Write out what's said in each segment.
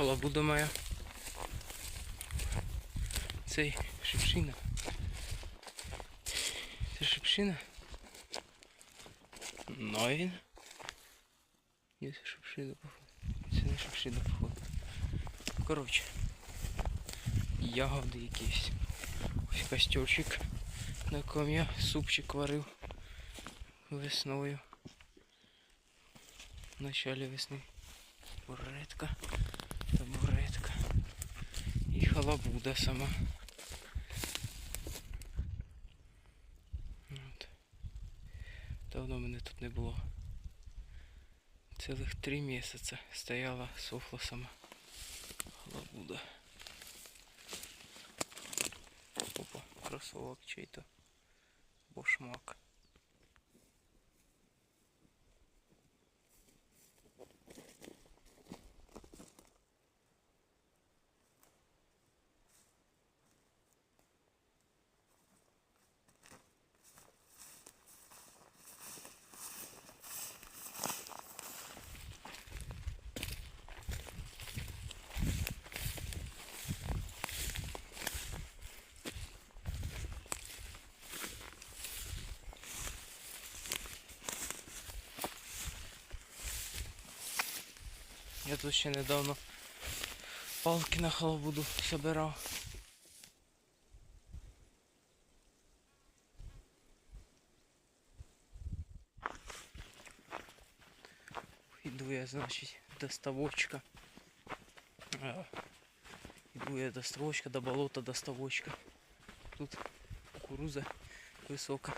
халабуда моя. Цей шипшина. Це шипшина? Ну він. Є шипшина, походу. Це не шипшина, походу. Коротше. Ягоди якісь. Ось костюрчик, на якому я супчик варив весною. В начале весни. Буретка. Халабуда сама. От. Давно мене тут не було. Цілих три місяці стояла, сохла сама. Халабуда. Опа, кросовок чей-то. Бошмак. Я тут ще недавно палки на халабуду собирав. Іду я, значить, до ставочка. Іду я до ставочка, до болота, до ставочка. Тут кукуруза висока.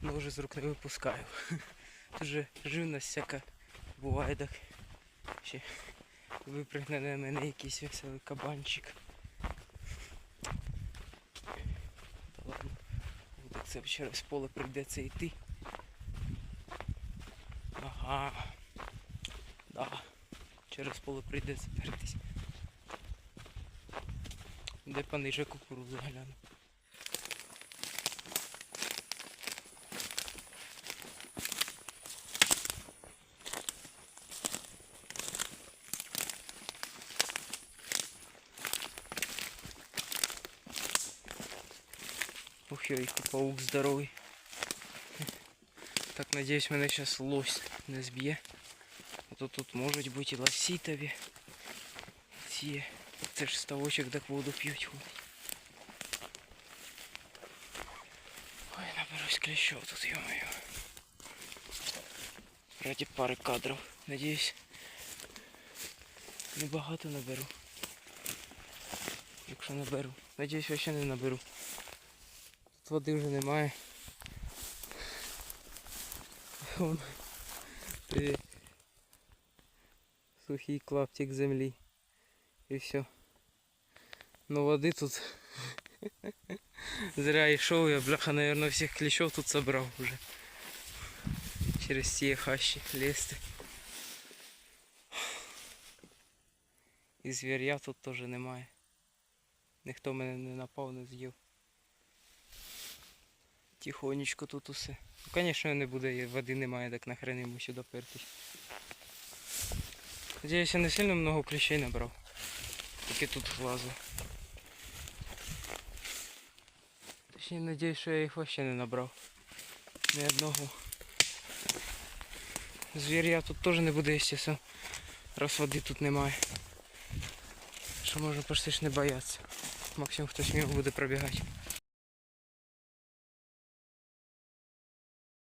Но вже з рук не випускаю. Тут же живність всяка буває так. Ще випрыгне на мене якийсь веселий кабанчик. Ладно. Так це через поле прийдеться йти. Ага. Да. Через поле прийдеться пертись. Де пониже кукурузу гляну. Ух, ой, паук здоровий. Так, надеюсь, мене сейчас лось не зб'є. А то тут можуть бути і лосітові. Ці. Це ж ставочок так воду п'ють. ходить. Ой, наберусь клещов тут, ё-моё. Раді пари кадрів. Надіюсь. Небагато наберу. Якщо наберу. Надіюсь, вообще не наберу. Води вже немає. Вон. Е, Сухий клаптик землі. І все. Ну води тут. Зря йшов, я бляха, наверное, всіх кліщов тут собрав уже. Через ці хащі лізти. І звір'я тут теж немає. Ніхто мене не напав, не з'їв. Тихонечко тут усе. Ну, звісно, не буде, води немає, так нахрен йому сюди пертись. Надіюсь, я не сильно много кліщей набрав. Тільки тут влазу. Точніше, надіюсь, що я їх вообще не набрав. Ні одного. Звір'я тут теж не буде, естественно, раз води тут немає. Що можна почти ж не боятися. Максимум хтось мимо буде пробігати.